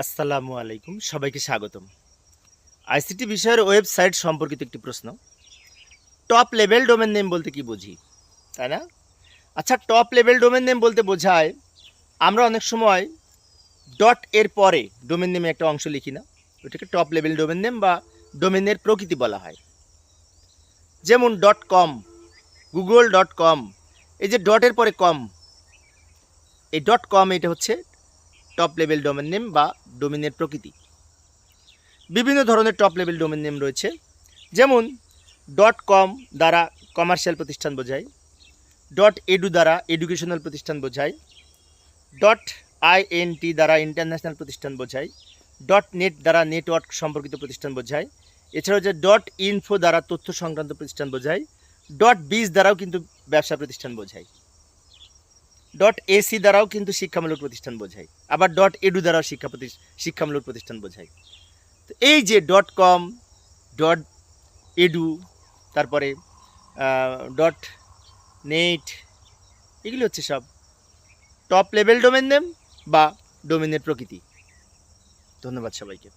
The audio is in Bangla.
আসসালামু আলাইকুম, সবাইকে স্বাগতম। আইসিটি বিষয়ের ওয়েবসাইট সম্পর্কিত একটি প্রশ্ন। টপ লেভেল ডোমেন নেম বলতে কি বুঝি? তাই না? আচ্ছা টপ লেভেল ডোমেন নেম বলতে বোঝায়, আমরা অনেক সময় ডট এর পরে ডোমেন নেমে একটা অংশ লিখি না। ওটাকে টপ লেভেল ডোমেন নেম বা ডোমেনের প্রকৃতি বলা হয়। যেমন dot com, Google dot com, এই যে ডটের পরে কম, এই ডট কম এটা হচ্ছে টপ লেভেল ডোমেন নেম বা ডোমেনের প্রকৃতি। বিভিন্ন ধরনের টপ লেভেল ডোমেন নেম রয়েছে, যেমন. ডট কম দ্বারা কমার্শিয়াল প্রতিষ্ঠান বোঝায় ডট এডু দ্বারা এডুকেশনাল প্রতিষ্ঠান বোঝায় ডট আইএনটি দ্বারা ইন্টারন্যাশনাল প্রতিষ্ঠান বোঝায় ডট নেট দ্বারা নেটওয়ার্ক সম্পর্কিত প্রতিষ্ঠান বোঝায়, এছাড়াও যে. ডট ইনফো দ্বারা তথ্য সংক্রান্ত প্রতিষ্ঠান বোঝায় ডট বিজ দ্বারাও কিন্তু ব্যবসা প্রতিষ্ঠান বোঝায়। ডট এসি দ্বারাও কিন্তু শিক্ষামূলক প্রতিষ্ঠান বোঝায়, আবার. ডট এডু দ্বারাও শিক্ষা শিক্ষামূলক প্রতিষ্ঠান বোঝায়। তো এই যে. ডট কম ডট এডু তারপরে ডট নেট এগুলি হচ্ছে সব টপ লেভেল ডোমেন নেম বা ডোমেনের প্রকৃতি। ধন্যবাদ সবাইকে।